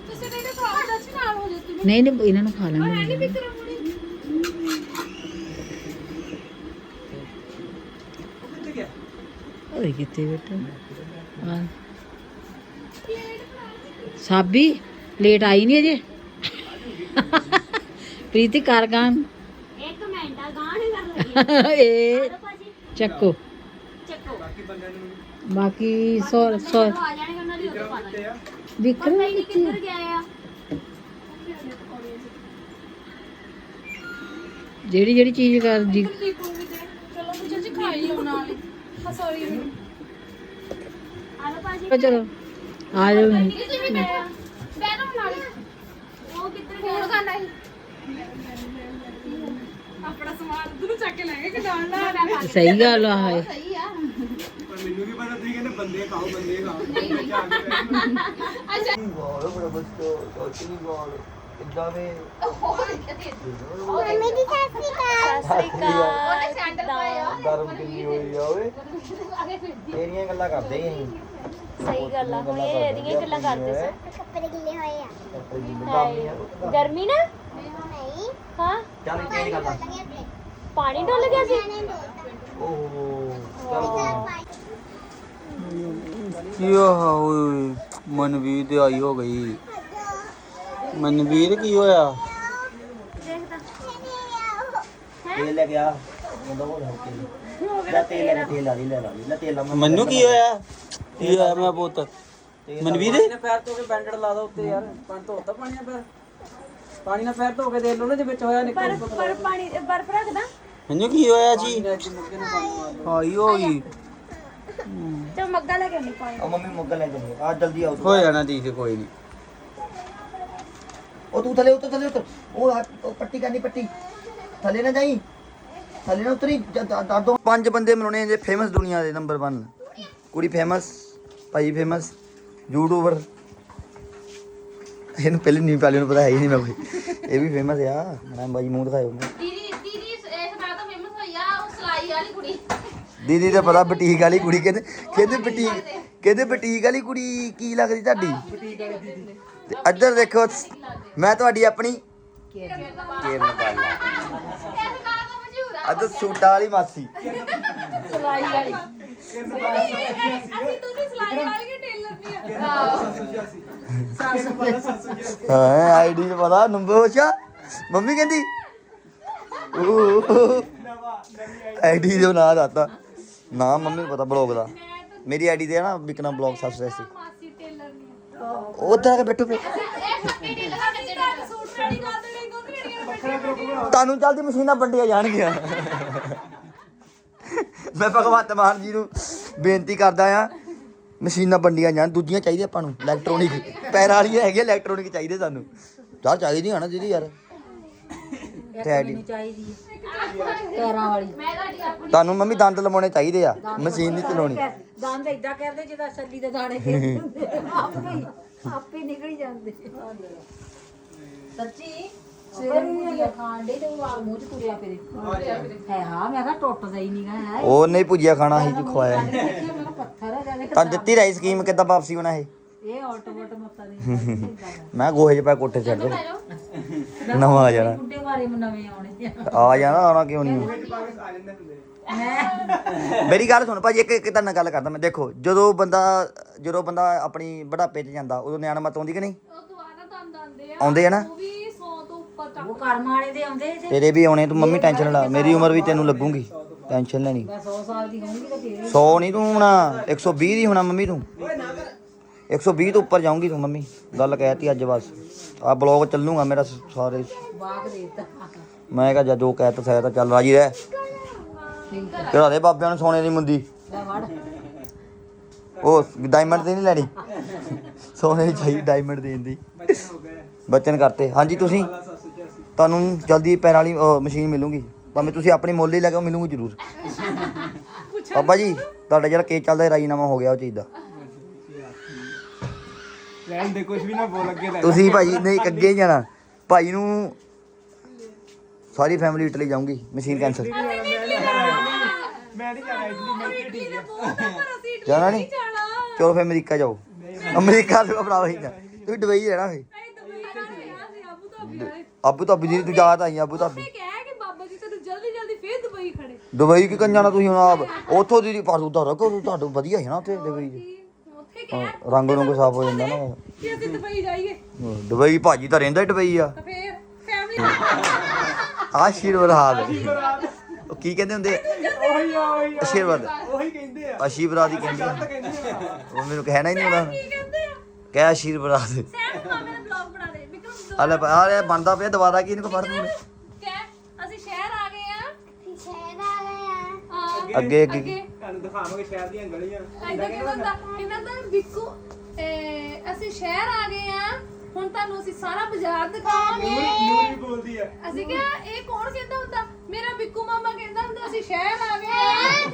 ਤੁਸੀਂ ਕਹਿੰਦੇ ਦੱਸ ਨਾਲ ਹੋ ਜਾ ਤੂੰ ਨਹੀਂ ਨਹੀਂ ਇਹਨਾਂ ਨੂੰ ਖਾ ਨਹੀਂ ਲਾਂਗੇ ਵਿਕਰਮ ਹੁਣੀ ਓਏ ਕਿੱਥੇ ਬੈਠਾ ਹਾਂ। ਸਾਬੀ ਲੇਟ ਆਈ ਨਹੀਂ ਅਜੇ? ਪ੍ਰੀਤੀ ਕਰ ਗਾਨ ਇੱਕ ਮਿੰਟ ਆ ਗਾਂ ਨਹੀਂ ਕਰ ਲੱਗੀ ਇਹ ਚੱਕੋ। ਚੱਕੋ। ਬਾਕੀ ਆ ਜਾਣਗੇ ਉਹਨਾਂ ਦੀ ਪਾ ਵਿਕਰਮ ਪਤਾ ਹੀ ਨਹੀਂ ਕਿੱਧਰ ਗਿਆ ਆ। ਜਿਹੜੀ ਜਿਹੜੀ ਚੀਜ਼ ਕਰਦੀ। ਚਲੋ ਤੂੰ ਚਾਚੀ ਖਾ ਹੀ। ਨਾਲ ਚਲੋ। ਆ ਜਾਓ ਤੁਸੀਂ ਵੀ ਬੈ ਬੈਠੋ ਨਾਲ ਹੀ। ਉਹ ਕਿੱਧਰ ਫੋਨ ਗਿਆ ਕਰਨਾ ਹੀ ਆਪਣਾ ਸਮਾਨ ਤੂੰ ਚੱਕ ਕੇ ਲੈ ਕੇ ਕਿਦਾਂ ਨਾ ਸਹੀ ਗੱਲ ਆ ਹਾਏ। ਸਹੀ ਆ। ਪਰ ਮੈਨੂੰ ਵੀ ਪਤਾ ਤੁਸੀਂ ਕਹਿੰਦੇ ਬੰਦੇ ਖਾਓ ਬੰਦੇ ਖਾਓ। ਮੈਂ ਜਾ ਕੇ ਬੈਠ ਗੋਲ ਬੜਾ ਬੱਚੋ ਕਿੱਦਾਂ ਵੇ ਮੰਮੀ ਦੀ ਸਤਿ ਸ੍ਰੀ ਅਕਾਲ। ਉਹਨੇ ਸੈਂਡਲ ਪਾਇਆ। ਗਰਮ ਕਿੰਨੀ ਹੋਈ ਆ ਓਏ। ਤੇਰੀਆਂ ਗੱਲਾਂ ਕਰਦੇ ਆਂ ਸਹੀ ਗੱਲ ਆ ਹੁਣ ਇਹ ਇਹਦੀਆਂ ਗੱਲਾਂ ਕਰਦੇ ਸੀ ਕੱਪੜੇ ਗਿੱਲੇ ਹਾਏ ਗਰਮੀ ਨਾ। ਹਾਂ? ਚੱਲ ਤੇਰੀ ਗੱਲ ਪਾਣੀ ਡੁੱਲ ਗਿਆ ਸੀ? ਓਹ ਚੱਲ ਕੀ ਹੋਇਆ ਮਨਵੀਰ ਤੇ ਆਈ ਹੋ ਗਈ। ਮਨਵੀਰ ਕੀ ਹੋਇਆ? ਤੇਲ ਲੈ ਗਿਆ ਉਹਦਾ ਹੋ ਰਿਹਾ ਤੇਲ। ਲੈ ਤੇਲ ਲੈ ਕੇ ਤੇਲ ਲਾ ਲਈ ਲੈ ਲਾ ਲਈ। ਲੈ ਤੇਲ ਲਾ ਮੈਨੂੰ ਕੀ ਹੋਇਆ? ਕੀ ਹੋਇਆ ਮੇਰਾ ਪੁੱਤ? ਮਨਵੀਰ ਪੈਰ ਧੋ ਕੇ ਬੈਂਡਡ ਲਾ ਦੋ ਉੱਤੇ ਯਾਰ। ਪਾਣੀ ਧੋਤਾ ਪਾਣੀ ਨਾਲ ਪੈਰ ਪਾਣੀ ਨਾਲ ਪੈਰ ਧੋ ਕੇ ਦੇਖ ਲਓ ਨਾ ਜੇ ਵਿੱਚ ਹੋਇਆ ਨਿਕਲ ਪਰ ਪਾਣੀ ਬਰਫ ਰੱਖਦਾ। ਮੈਨੂੰ ਕੀ ਹੋਇਆ ਜੀ? ਆਈ ਹੋਈ ਤੇ ਮੱਗਾ ਲੈ ਕੇ ਆਉਣੀ ਪਾਣੀ। ਉਹ ਮੰਮੀ ਮੁੱਗ ਲੈ ਜਾਂਦੀ ਆ। ਜਲਦੀ ਆਓ। ਹੋ ਜਾਣਾ ਠੀਕ ਕੋਈ ਨਹੀਂ ਉਹ ਤੂੰ ਥੱਲੇ ਉੱਤਰ ਥੱਲੇ ਉੱਤਰ। ਉਹ ਪੱਟੀ ਕਰਨੀ ਪੱਟੀ। ਥੱਲੇ ਨਾ ਜਾਈ। ਥੱਲੇ ਨਾ ਉਤਰੀ। ਦਾਦੋ ਪੰਜ ਬੰਦੇ ਮਿਲਾਉਣੇ ਜੇ ਫੇਮਸ ਦੁਨੀਆ ਦੇ ਨੰਬਰ 1 ਕੁੜੀ ਫੇਮਸ ਭਾਈ ਫੇਮਸ ਯੂਟਿਊਬਰ ਇਹਨੂੰ ਪਹਿਲੇ ਨਹੀਂ ਪਹਿਲੇ ਨੂੰ ਪਤਾ ਹੈ ਹੀ ਨਹੀਂ ਮੈਂ ਕੋਈ। ਇਹ ਵੀ ਫੇਮਸ ਆ। ਮੈਂ ਬਾਈ ਮੂੰਹ ਦਿਖਾਇਓ ਮੈਂ ਦੀਦੀ ਦੀਦੀ ਇਸ ਤੋਂ ਫੇਮਸ ਹੋਈ ਆ ਉਹ ਸਲਾਈ ਵਾਲੀ ਕੁੜੀ। ਦੀਦੀ ਤਾਂ ਪਤਾ ਬੁਟੀਕ ਵਾਲੀ ਕੁੜੀ। ਕਹਿੰਦੇ ਕਹਿੰਦੇ ਬੁਟੀਕ ਕਹਿੰਦੇ ਬੁਟੀਕ ਵਾਲੀ ਕੁੜੀ ਕੀ ਲੱਗਦੀ ਤੁਹਾਡੀ? ਤੇ ਇੱਧਰ ਦੇਖੋ, ਮੈਂ ਤੁਹਾਡੀ ਆਪਣੀ ਕੇਰਨ ਪਾਲਾ ਅੱਜ ਸੂਟਾਂ ਵਾਲੀ ਮਾਸੀ। ਅਸੀਂ ਤੁਸੀਂ ਸਲਾਈ ਵਾਲੀ ਟੇਲਰ ਨਹੀਂ ਆ ਹਾਂ ਆਈਡੀ ਪਤਾ, ਨੰਬਰ ਹੋਸ਼ਾ ਮੰਮੀ ਕਹਿੰਦੀ ਆਈਡੀ ਦਾ ਨਾਂ ਦੱਸਤਾ। ਨਾ ਮੰਮੀ ਨੂੰ ਪਤਾ, ਬਲੌਗ ਦਾ। ਮੇਰੀ ਆਈਡੀ ਤੇ ਆ ਨਾ ਵਿਕਨਾ ਬਲੌਗ ਸੱਸ ਰੈਸੀ ਉੱਧਰ ਆ ਕੇ ਬੈਠੋ ਫੇ ਇਹ ਛੋਟੀ ਟੇਲਰ ਸਾਡੇ ਜਿਹੜੇ ਸੂਟ ਰੈਡੀ ਕਰ ਦੇਣੇ ਦੁੱਧ ਰੈਡੀ ਤੁਹਾਨੂੰ ਜਲਦੀ ਮਸ਼ੀਨਾਂ ਵੰਡੀਆਂ ਜਾਣਗੀਆਂ। ਮੈਂ ਭਗਵੰਤ ਮਾਨ ਜੀ ਨੂੰ ਬੇਨਤੀ ਕਰਦਾ ਆ ਮਸ਼ੀਨਾਂ ਵੰਡੀਆਂ ਜਾਣ ਦੂਜੀਆਂ ਚਾਹੀਦੀਆਂ ਆਪਾਂ ਨੂੰ ਇਲੈਕਟ੍ਰੋਨਿਕ ਪੈਰਾਂ ਵਾਲੀਆਂ ਹੈਗੀਆਂ ਇਲੈਕਟ੍ਰੋਨਿਕ ਚਾਹੀਦੇ ਸਾਨੂੰ। ਚਾਹ ਚਾਹੀਦੀ ਆ ਨਾ ਦੀਦੀ ਯਾਰ। ਆਈਡੀ ਚਾਹੀਦੀ ਹੈ ਪੈਰਾਂ ਵਾਲੀ। ਤੁਹਾਨੂੰ ਮੰਮੀ ਦੰਦ ਲਵਾਉਣੇ ਚਾਹੀਦੇ ਆ ਮਸ਼ੀਨ ਨਹੀਂ ਚਲਾਉਣੀ। ਦੰਦ ਇਦਾਂ ਕਰਦੇ ਜਿੱਦਾਂ ਛੱਲੀ ਦੇ ਦਾਣੇ ਖੇਡਦੇ ਆਪੇ ਨਿਕਲ ਜਾਂਦੇ। ਸੱਚੀ? ਸਵੇਰੇ ਖਾਣ ਦੇ ਤੇ ਉਹ ਆ ਮੂੰਹ ਚ ਤੁਰਿਆ ਫਿਰੇ ਹੈ ਹਾਂ ਮੈਂ ਕਿਹਾ ਟੁੱਟਦਾ ਹੀ ਨਹੀਂਗਾ ਹੈ। ਉਹ ਨਹੀਂ ਭੁਜੀਆ ਖਾਣਾ ਸੀ ਜੋ ਖਵਾਇਆ ਮੈਂ ਕਿਹਾ ਪੱਥਰ ਹੈ ਜਾਨੇ ਤਾਂ ਦਿੱਤੀ ਰਹੀ ਸਕੀਮ ਕਿੱਦਾਂ ਵਾਪਸੀ ਹੋਣਾ ਇਹ? ਇਹ ਆਟੋ ਮੋਟੋ ਮੱਤਾ ਦੇ ਮੈਂ ਗੋਹੇ 'ਚ ਪਾ ਕੋਠੇ ਛੱਡ ਦੇ। ਨਵਾਂ ਆ ਜਾਣਾ। ਮੁੰਡੇ ਮਾਰੇ ਨਵੇਂ ਆਉਣੇ ਆ। ਆ ਜਾਣਾ ਆਉਣਾ ਕਿਉਂ ਨਹੀਂ? ਮੇਰੀ ਗੱਲ ਸੁਣ ਭਾਜੀ ਇੱਕ ਇੱਕ ਤਾਂ ਗੱਲ ਕਰਦਾ ਮੈਂ। ਦੇਖੋ ਜਦੋਂ ਬੰਦਾ ਜਦੋਂ ਬੰਦਾ ਆਪਣੀ ਬੁਢਾਪੇ 'ਚ ਜਾਂਦਾ ਉਦੋਂ ਨਿਆਣ ਮਤ ਆਉਂਦੀ ਕਿ ਨਹੀਂ? ਉਹ ਦੁਬਾਰਾ ਦੰਦ ਆਉਂਦੇ ਆ। ਆਉਂਦੇ ਆ ਨਾ? ਉਹ ਵੀ 100 ਤੋਂ ਉੱਪਰ ਤੱਕ। ਉਹ ਕਰਮ ਵਾਲੇ ਦੇ ਆਉਂਦੇ ਤੇ ਤੇਰੇ ਵੀ ਆਉਣੇ ਤੂੰ ਮੰਮੀ ਟੈਨਸ਼ਨ ਲਾ। ਮੇਰੀ ਉਮਰ ਵੀ ਤੈਨੂੰ ਲੱਗੂਗੀ। ਟੈਨਸ਼ਨ ਲੈਣੀ। ਮੈਂ 100 ਸਾਲ ਦੀ ਹੋਊਂਗੀ ਤਾਂ ਫੇਰ 100 ਨਹੀਂ ਤੂੰ ਹੋਣਾ 120 ਦੀ ਹੋਣਾ ਮੰਮੀ ਤੂੰ। 120 ਤੋਂ ਉੱਪਰ ਜਾਊਂਗੀ ਤੂੰ ਮੰਮੀ। ਗੱਲ ਕਹਿਤੀ ਅੱਜ ਬਸ। ਆ ਬਲੌਗ ਚੱਲੂਗਾ ਮੇਰਾ ਸਾਰੇ। ਬਾਗ ਦੇ ਦਿੱਤਾ ਮੈਂ ਕਿਹਾ ਜਾ ਜੋ ਕਹਿਤਾ ਸਹਿ ਤਾਂ ਚੱਲ ਰਾਜੀ ਰਹਿ। ਚੜਾ ਦੇ ਬਾਬਿਆਂ ਨੂੰ ਸੋਨੇ ਦੀ ਮੁੰਦੀ। ਲੈ ਵੜ। ਉਹ ਡਾਇਮੰਡ ਦੀ ਨਹੀਂ ਲੈਣੀ? ਸੋਨੇ ਦੀ ਚਾਹੀਦੀ ਡਾਇਮੰਡ ਦੇਣ ਦੀ। ਬਚਨ ਕਰਤੇ। ਹਾਂਜੀ ਤੁਸੀਂ? ਤੁਹਾਨੂੰ ਜਲਦੀ ਪੈਰਾਂ ਵਾਲੀ ਮਸ਼ੀਨ ਮਿਲੂਗੀ। ਭਾਵੇਂ ਤੁਸੀਂ ਆਪਣੀ ਮੁੱਲ ਹੀ ਲੈ ਕੇ ਮਿਲੂਗੀ ਜ਼ਰੂਰ। ਬਾਬਾ ਜੀ ਤੁਹਾਡਾ ਜਿਹੜਾ ਕੇਸ ਚੱਲਦਾ ਰਾਜੀਨਾਮਾ ਹੋ ਗਿਆ ਉਹ ਚੀਜ਼ ਦਾ। ਰਹਿਣ ਦੇ ਕੁਝ ਵੀ ਨਾ ਬੋਲ ਅੱਗੇ ਲੈ ਤੁਸੀਂ ਭਾਈ ਨਹੀਂ ਅੱਗੇ ਹੀ ਜਾਣਾ। ਭਾਈ ਨੂੰ ਸਾਰੀ ਫੈਮਿਲੀ ਇਟਲੀ ਜਾਊਂਗੀ ਮਸ਼ੀਨ ਕੈਂਸਲ ਮੈਂ ਨਹੀਂ ਜਾਣਾ ਇਟਲੀ ਮੈਂ ਇੱਥੇ ਠੀਕ ਹੈ ਜਾਣਾ ਨਹੀਂ? ਚਲੋ ਫਿਰ ਅਮਰੀਕਾ ਜਾਓ। ਅਮਰੀਕਾ ਤੋਂ ਭਰਾ ਹੀ ਜਾ ਤੂੰ ਦੁਬਈ ਰਹਿਣਾ ਫੇ ਅਬੂ ਧਾਬੀ ਦੀ ਤੂੰ ਜਾ ਤਾਂ ਆਈ ਅਬੂ ਧਾਬੀ। ਕਹਿ ਕਿ ਬਾਬਾ ਜੀ ਤੈਨੂੰ ਜਲਦੀ ਜਲਦੀ ਫੇਰ ਦੁਬਈ ਖੜੇ। ਦੁਬਈ ਕੀ ਕੰਨ ਜਾਣਾ ਤੁਸੀਂ ਹੁਣ ਆਪ? ਉੱਥੋਂ ਦੀ ਪਰ ਉਧਰ ਰੱਖੋ ਤੁਹਾਨੂੰ ਵਧੀਆ ਹੈ ਨਾ ਉੱਥੇ ਦੁਬਈ ਹਾਂ, ਰੰਗ ਰੰਗ ਸਾਫ਼ ਹੋ ਜਾਂਦਾ ਨਾ। ਕਿ ਅਸੀਂ ਦੁਬਈ ਜਾਈਏ। ਹਾਂ, ਦੁਬਈ ਭਾਜੀ ਤਾਂ ਰਹਿੰਦਾ ਹੀ ਦੁਬਈ ਆ। ਤਾਂ ਫੇਰ ਫੈਮਿਲੀ ਆਸ਼ੀਰਵਾਦ ਹਾਲ ਕੀ ਕਹਿੰਦੇ ਹੁੰਦੇ ਉਹੀ ਆ ਉਹੀ ਆ ਆਸ਼ੀਰਵਾਦ। ਉਹੀ ਕਹਿੰਦੇ ਆ। ਆਸ਼ੀਰਵਾਦ ਹੀ ਕਹਿੰਦੇ ਆ। ਕਹਿੰਦੇ ਆ। ਉਹ ਮੈਨੂੰ ਕਹਿਣਾ ਹੀ ਨਹੀਂ ਆਉਂਦਾ। ਕਹਿੰਦੇ ਆ? ਕਹਿ ਆਸ਼ੀਰਵਾਦ। ਸੈਨ ਮਾਮੇ ਦਾ ਬਲੌਗ ਬਣਾ ਦੇ। ਵਿਕਰਮ ਆਲੇ ਆਲੇ ਬਣਦਾ ਪਿਆ ਦੁਬਾਰਾ ਕੀ ਇਹਨੂੰ ਫੜ ਦੂੰਗੇ ਕਹਿ ਅਸੀਂ ਸ਼ਹਿਰ ਆ ਗਏ ਆ। ਸ਼ਹਿਰ ਆ ਗਏ ਆ। ਹਾਂ। ਅੱਗੇ ਅੱਗੇ ਤੁਹਾਨੂੰ ਦਿਖਾਵਾਂਗੇ ਸ਼ਹਿਰ ਦੀਆਂ ਗਲੀਆਂ। ਐਦਾਂ ਕਹਿੰਦਾ ਹੁੰਦਾ? ਇਹਨਾਂ ਦਾ ਬਿੱਕੂ ਇਹ, ਅਸੀਂ ਸ਼ਹਿਰ ਆ ਗਏ ਆ। ਹੁਣ ਤੁਹਾਨੂੰ ਅਸੀਂ ਸਾਰਾ ਬਾਜ਼ਾਰ ਦਿਖਾਵਾਂਗੇ। ਨੂਰ ਬੋਲਦੀ ਆ। ਅਸੀਂ ਕਿਹਾ ਇਹ ਕੌਣ ਕਹਿੰਦਾ ਹੁੰਦਾ? ਮੇਰਾ ਬਿੱਕੂ ਮਾਮਾ ਕਹਿੰਦਾ ਹੁੰਦਾ ਅਸੀਂ ਸ਼ਹਿਰ ਆ ਗਏ।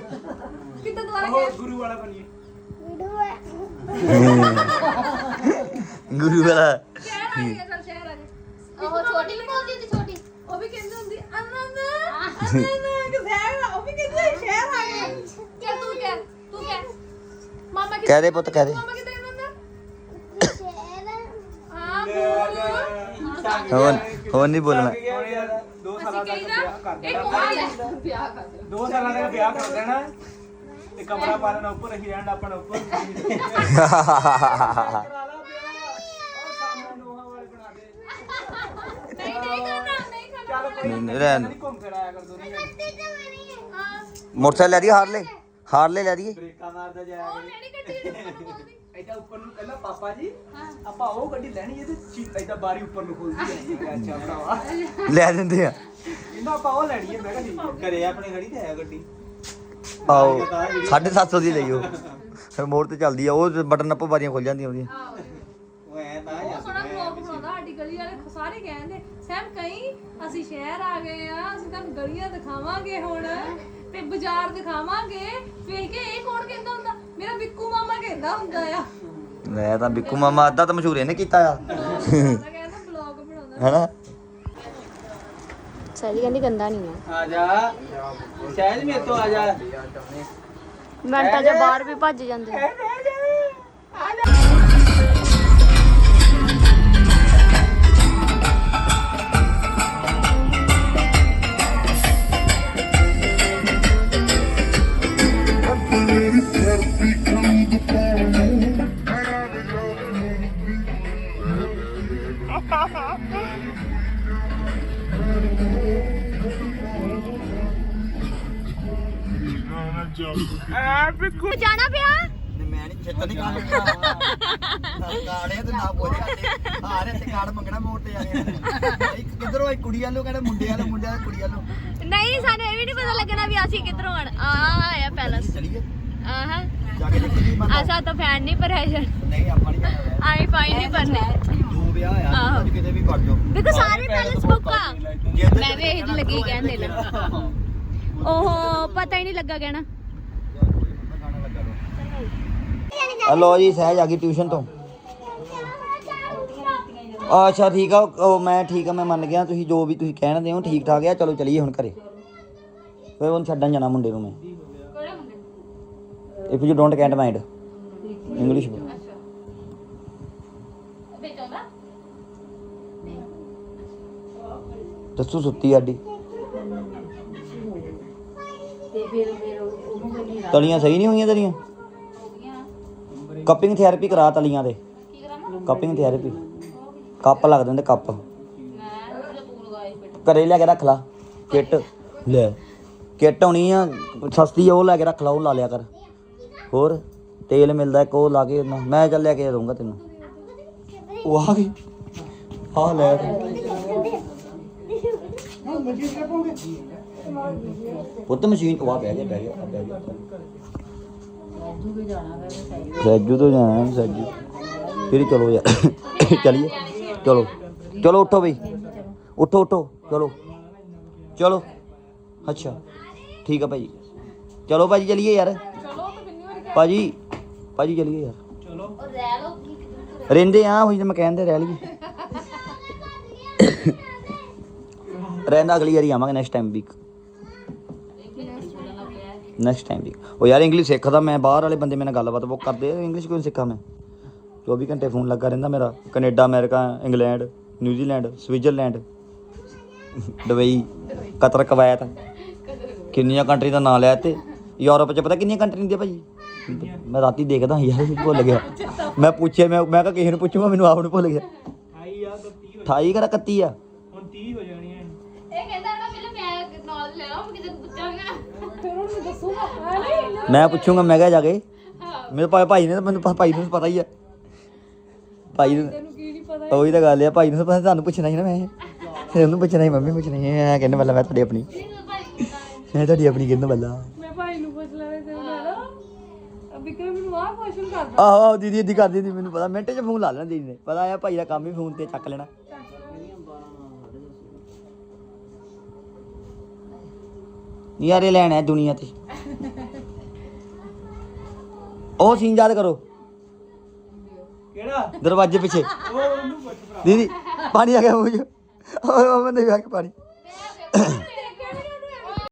ਕਿੱਦਾਂ ਦੁਬਾਰਾ ਉਹ ਕਹਿ ਗੁਰੂ ਵਾਲਾ ਬਣੀਏ ਗੁਰੂ ਵਾਲਾ। ਸ਼ਹਿਰ ਆ ਗਏ ਚੱਲ ਸ਼ਹਿਰ ਆ ਗਏ। ਉਹ ਛੋਟੀ ਵੀ ਬੋਲਦੀ ਹੁੰਦੀ ਛੋਟੀ। ਉਹ ਵੀ ਕਹਿੰਦੀ ਹੁੰਦੀ ਅਨੰਦ ਅਨੰਦ ਕਿ ਸ਼ਹਿਰ ਆ। ਉਹ ਵੀ ਕਹਿੰਦੀ ਸ਼ਹਿਰ ਆ ਗਏ। ਚੱਲ ਤੂੰ ਕਹਿ ਤੂੰ ਕਹਿ। ਮਾਮਾ ਕਹਿ ਦੇ ਪੁੱਤ ਕਹਿ ਦੇ। ਮਾਮਾ ਕਿੱਦਾਂ ਕਹਿੰਦਾ ਸ਼ਹਿਰ ਹਾਂ ਬੋਲ। ਹੁਣ ਹੁਣ ਨਹੀਂ ਬੋਲਣਾ। ਸਾਲਾਂ ਅਸੀਂ ਦਾ ਕਹੀਦਾ ਵਿਆਹ ਕਰ ਇਹ ਦੇਣਾ ਕੌਣ ਹੈ ਵਿਆਹ ਕਰ ਦੇਣਾ ਦੋ ਸਾਲਾਂ ਦਾ ਵਿਆਹ ਕਰ ਦੇਣਾ ਤੇ ਕਮਰਾ ਪਾ ਲੈਣਾ ਉੱਪਰ ਅਸੀਂ ਰਹਿਣਾ ਆਪਣਾ ਉੱਪਰ। ਕਰਾ ਲਾ ਵਿਆਹ ਉਹ ਸਾਹਮਣੇ ਨੋਹਾਂ ਵਾਲੇ ਬਣਾ ਦੇ ਨਹੀਂ ਨਹੀਂ ਕਰਨਾ ਨਹੀਂ ਕਰਨਾ। ਚੱਲ ਕੋਈ ਰਹਿਣ ਨਹੀਂ ਘੁੰਮ ਫਿਰ ਆਇਆ ਕਰ ਦੋਨੇ ਜਣੇ ਹਾਂ ਮੋਟਰਸਾਈਕਲ ਲੈ ਦੀ ਹਾਰਲੇ। ਹਾਰਲੇ ਲੈ ਦੀਏ ਬ੍ਰੇਕਾਂ ਮਾਰਦਾ ਜਾਇਆ ਉਹ ਗੱਡੀ ਬੋਲਦੀ ਏਦਾਂ ਉੱਪਰ ਨੂੰ ਕਹਿੰਦਾ ਪਾਪਾ ਜੀ ਆਪਾਂ ਉਹ ਗੱਡੀ ਲੈਣੀ ਹੈ ਤੇ ਚੀਤਾ ਏਦਾਂ ਬਾਰੀ ਉੱਪਰ ਨੂੰ ਖੋਲਦੀ ਹੈ। ਅੱਛਾ ਭਰਾਵਾ। ਲੈ ਦਿੰਦੇ ਆ। ਕਹਿੰਦਾ ਆਪਾਂ ਉਹ ਲੈਣੀ ਹੈ। ਮੈਂ ਕਿਹਾ ਠੀਕ ਘਰੇ ਆਪਣੇ ਖੜੀ ਤੇ ਹੈ ਗੱਡੀ। ਆਓ 750 ਦੀ ਲਈ ਉਹ। ਫਿਰ ਮੋੜ ਤੇ ਚੱਲਦੀ ਆ ਉਹ ਬਟਨ ਨੱਪੋ ਬਾਰੀਆਂ ਖੁੱਲ ਜਾਂਦੀਆਂ ਉਹਦੀਆਂ। ਉਹ ਐ ਤਾਂ ਉਹ ਸੋਹਣਾ ਵਲੌਗ ਬਣਾਉਂਦਾ ਸਾਡੀ ਗਲੀ ਵਾਲੇ ਸਾਰੇ ਕਹਿੰਦੇ ਸੈਮ ਕਈ ਅਸੀਂ ਸ਼ਹਿਰ ਆ ਗਏ ਆ ਅਸੀਂ ਤੁਹਾਨੂੰ ਗਲੀਆਂ ਦਿਖਾਵਾਂਗੇ ਹੁਣ ਤੇ ਬਾਜ਼ਾਰ ਦਿਖਾਵਾਂਗੇ। ਵੇਖ ਕੇ ਇਹ ਕੌਣ ਕਹਿੰਦਾ ਹੁੰਦਾ? ਮੇਰਾ ਬਿੱਕੂ ਮਾਮਾ ਕਹਿੰਦਾ ਹੁੰਦਾ ਆ। ਲੈ ਤਾਂ ਬਿੱਕੂ ਮਾਮਾ ਅੱਧਾ ਤਾਂ ਮਸ਼ਹੂਰ ਇਹਨੇ ਕੀਤਾ ਆ। ਮੈਂ ਕਹਿੰਦਾ ਵਲੌਗ ਬਣਾਉਂਦਾ। ਹੈਨਾ? ਸਾਜੀ ਕਹਿੰਦੀ ਗੰਦਾ ਨਹੀਂ ਆ। ਆ ਜਾ। ਸ਼ਾਇਦ ਮੇਰੇ ਤੋਂ ਆ ਜਾ। ਮਿੰਟਾਂ 'ਚ ਬਾਹਰ ਵੀ ਭੱਜ ਜਾਂਦੇ। ਆ। ਜਾਣਾ ਪਿਆ? ਮੈਂ ਨਹੀਂ ਚੇਤਾ ਨਹੀਂ ਕਾਲ ਕਾੜੇ ਤੇ ਨਾ ਬੋਲ ਜਾਂਦੇ ਆ ਰਹੇ ਤੇ ਕਾੜ ਮੰਗਣਾ ਮੋੜ ਤੇ ਜਾ ਕੇ ਇੱਕ ਕਿਧਰੋਂ ਇੱਕ ਕੁੜੀ ਵਾਲੋ ਕਹਿੰਦਾ ਮੁੰਡੇ ਵਾਲੋ ਮੁੰਡੇ ਵਾਲੋ ਕੁੜੀ ਵਾਲੋ। ਨਹੀਂ ਸਾਨੂੰ ਇਹ ਵੀ ਨਹੀਂ ਪਤਾ ਲੱਗਣਾ ਵੀ ਅਸੀਂ ਕਿੱਧਰੋਂ ਆਣ ਆ ਆਇਆ ਪੈਲਸ ਚਲੀਏ। ਆਹਾਂ। ਜਾ ਕੇ ਦੇਖੀ ਕੀ ਬੰਦਾ ਅਸਾਂ ਤਾਂ ਫੈਨ ਨਹੀਂ ਪ੍ਰੈਸ਼ਰ ਨਹੀਂ ਆਪਾਂ ਨਹੀਂ ਜਾਣਾ। ਆਈ ਫਾਈਨ ਨਹੀਂ ਭਰਨੇ। ਦੋ ਵਿਆਹ ਆ ਆਹੋ। ਅੱਜ ਕਿਤੇ ਵੀ ਵੜ ਜਾਓ। ਦੇਖੋ ਸਾਰੇ ਪੈਲਸ ਬੁੱਕ ਆ। ਜਿੱਦ ਮੈਂ ਵੀ ਇਹ ਲੱਗੀ ਕਹਿੰਦੇ ਨੇ ਉਹ ਪਤਾ ਹੀ ਨਹੀਂ ਲੱਗਾ ਕਹਿਣਾ। ਹਲੋ ਜੀ ਸਹਿਜ ਆ ਗਈ ਟਿਊਸ਼ਨ ਤੋਂ। ਅੱਛਾ ਠੀਕ ਆ ਉਹ ਮੈਂ ਠੀਕ ਆ ਮੈਂ ਮੰਨ ਗਿਆ ਤੁਸੀਂ ਜੋ ਵੀ ਤੁਸੀਂ ਕਹਿਣਦੇ ਹੋ ਠੀਕ ਠਾਕ ਆ ਚਲੋ ਚਲੀਏ ਹੁਣ ਘਰੇ। ਫਿਰ ਉਹਨੂੰ ਛੱਡਣ ਜਾਣਾ ਮੁੰਡੇ ਨੂੰ ਮੈਂ। If you don't can't mind English ਵਿੱਚ ਦੱਸੂ ਸੁੱਤੀ ਆਡੀ ਤਲੀਆਂ ਸਹੀ ਨਹੀਂ ਹੋਈਆਂ ਤੇਰੀਆਂ? ਕੱਪਿੰਗ ਥੈਰੇਪੀ ਕਰਾ ਤਲੀਆਂ ਦੇ। ਕੀ ਕਰਾਂ ਕੱਪਿੰਗ ਥੈਰੇਪੀ ਕੱਪ ਲੱਗ ਦਿੰਦੇ ਕੱਪ। ਮੈਂ ਉਹਦੇ ਪੂਲ ਘਰੇ ਲੈ ਕੇ ਰੱਖ ਲਾ। ਕਿੱਟ ਲੈ। ਕਿੱਟ ਹੋਣੀ ਆ ਸਸਤੀ ਆ ਉਹ ਲੈ ਕੇ ਰੱਖ ਲਾ ਉਹ ਲਾ ਲਿਆ ਕਰ। ਹੋਰ ਤੇਲ ਮਿਲਦਾ ਇੱਕ ਉਹ ਲਾ ਕੇ ਨਾ- ਮੈਂ ਚੱਲ ਲੈ ਕੇ ਦਊਂਗਾ ਤੈਨੂੰ। ਉਹ ਆ ਗਈ। ਆ ਲੈ। ਪੁੱਤ ਮਸ਼ੀਨ ਉਹ ਆ ਬਹਿ ਗਿਆ ਬਹਿ ਗਿਆ ਆ ਬਹਿ ਗਿਆ ਸੈਜੂ ਤੋਂ ਜਾਣਾ ਹੈ ਸੈਜੂ। ਫਿਰ ਚਲੋ ਯਾਰ। ਚਲਿਏ। ਚਲੋ। ਚਲੋ ਉੱਠੋ ਬਈ। ਉੱਠੋ ਉੱਠੋ। ਚਲੋ। ਚਲੋ। ਅੱਛਾ। ਠੀਕ ਆ ਭਾਜੀ। ਚਲੋ ਭਾਜੀ ਚਲੀਏ ਯਾਰ। ਭਾਜੀ। ਭਾਜੀ ਚਲੀਏ ਯਾਰ। ਚਲੋ ਰਹਿੰਦੇ ਆ, ਉਹੀ ਤਾਂ ਮੈਂ ਕਹਿੰਦੇ ਰਹਿ ਲਈਏ। ਰਹਿੰਦਾ ਅਗਲੀ ਵਾਰੀ ਆਵਾਂਗੇ next time week next time week ਉਹ ਯਾਰ ਇੰਗਲਿਸ਼ ਸਿੱਖਦਾ ਮੈਂ ਬਾਹਰ ਵਾਲੇ ਬੰਦੇ ਮੇਰੇ ਨਾਲ ਗੱਲਬਾਤ ਉਹ ਕਰਦੇ ਆ ਇੰਗਲਿਸ਼ ਕਿਉਂ ਸਿੱਖਾਂ ਮੈਂ? 24 ਘੰਟੇ ਫੋਨ ਲੱਗਾ ਰਹਿੰਦਾ ਮੇਰਾ। Canada America England New Zealand Switzerland Dubai Qatar Kuwait. ਕਿੰਨੀਆਂ ਕੰਟਰੀ ਦਾ ਨਾਂ ਲਿਆ ਤੇ ਯੂਰਪ ਚ ਪਤਾ ਕਿੰਨੀਆਂ ਕੰਟਰੀ ਦੀਆਂ ਭਾਜੀ? ਮੈਂ ਰਾਤੀ ਦੇਖਦਾ ਯਾਰ ਭੁੱਲ ਗਿਆ। ਮੈਂ ਪੁੱਛਿਆ ਮੈਂ ਮੈਂ ਕਿਹਾ ਕਿਸੇ ਨੂੰ ਪੁੱਛੂਗਾ ਮੈਨੂੰ ਆਪ ਨੂੰ ਭੁੱਲ ਗਿਆ। ਆਈ ਆ 30 28 ਕਰਾ 31 ਆ? ਹੁਣ 30 ਹੋ ਜਾਣੀਆਂ ਇਹ ਕਹਿੰਦਾ ਨਾ ਪਹਿਲਾਂ ਮੈਂ ਨੌਲੇਜ ਲੈ ਲਾਂ ਫਿਰ ਕਿਤੇ ਪੁੱਛਾਂਗਾ ਫਿਰ ਉਹਨੂੰ ਦੱਸੂਗਾ ਹੈ ਨਹੀਂ ਮੈਂ ਪੁੱਛੂਗਾ ਮੈਂ ਕਿਹਾ ਜਾ ਕੇ। ਮੇਰੇ ਭਾਈ ਭਾਈ ਨੇ ਤਾਂ ਮੈਨੂੰ ਪ- ਭਾਈ ਨੂੰ ਪਤਾ ਹੀ ਆ। ਭਾਈ ਨੂੰ ਤੈਨੂੰ ਕੀ ਨਹੀਂ ਪਤਾ ਉਹੀ ਤਾਂ ਗੱਲ ਆ ਭਾਈ ਨੂੰ ਤਾਂ ਪਤਾ ਤੁਹਾਨੂੰ ਪੁੱਛਣਾ ਸੀ ਨਾ ਮੈਂ। ਫਿਰ ਉਹਨੂੰ ਪੁੱਛਣਾ ਸੀ ਮੰਮੀ ਪੁੱਛਣਾ ਸੀ ਮੈਂ ਕਹਿੰਦਾ ਬੱਲਾ ਮੈਂ ਤੁਹਾਡੀ ਆਪਣੀ ਮੈਂ ਤੁਹਾਡੀ ਆਪਣੀ ਕਹਿੰਦਾ ਬੱਲਾ ਮੈਂ ਭਾਈ ਨੂੰ ਪੁੱਛ ਲੈਣੇ ਤੇ ਉਹਨੇ ਨਾ। ਵਿਕਰਮ ਮੈਨੂੰ ਆਹ ਕੁਐਸਚਨ ਕਰਦਾ। ਆਹੋ ਆਹੋ ਦੀਦੀ ਇੱਦੀ ਕਰਦੀ ਸੀ ਮੈਨੂੰ ਪਤਾ। ਮਿੰਟ 'ਚ ਫੋਨ ਲਾ ਲੈਣਾ ਦੀਦੀ ਨੇ ਪਤਾ ਆ ਭਾਈ ਦਾ ਕੰਮ ਹੀ ਫੋਨ ਤੇ ਚੱਕ ਲੈਣਾ। ਯਾਰੇ ਲੈਣਾ ਹੈ ਦੁਨੀਆ ਤੇ। ਉਹ ਸੀਨ ਯਾਦ ਕਰੋ। ਕਿਹੜਾ? ਦਰਵਾਜ਼ੇ ਪਿੱਛੇ। ਦੀਦੀ ਪਾਣੀ ਆ ਗਿਆ ਮੂੰਹ 'ਚ। ਉਹ ਉਹ ਨਹੀਂ ਆ ਕੇ ਪਾਣੀ। ਮੈਂ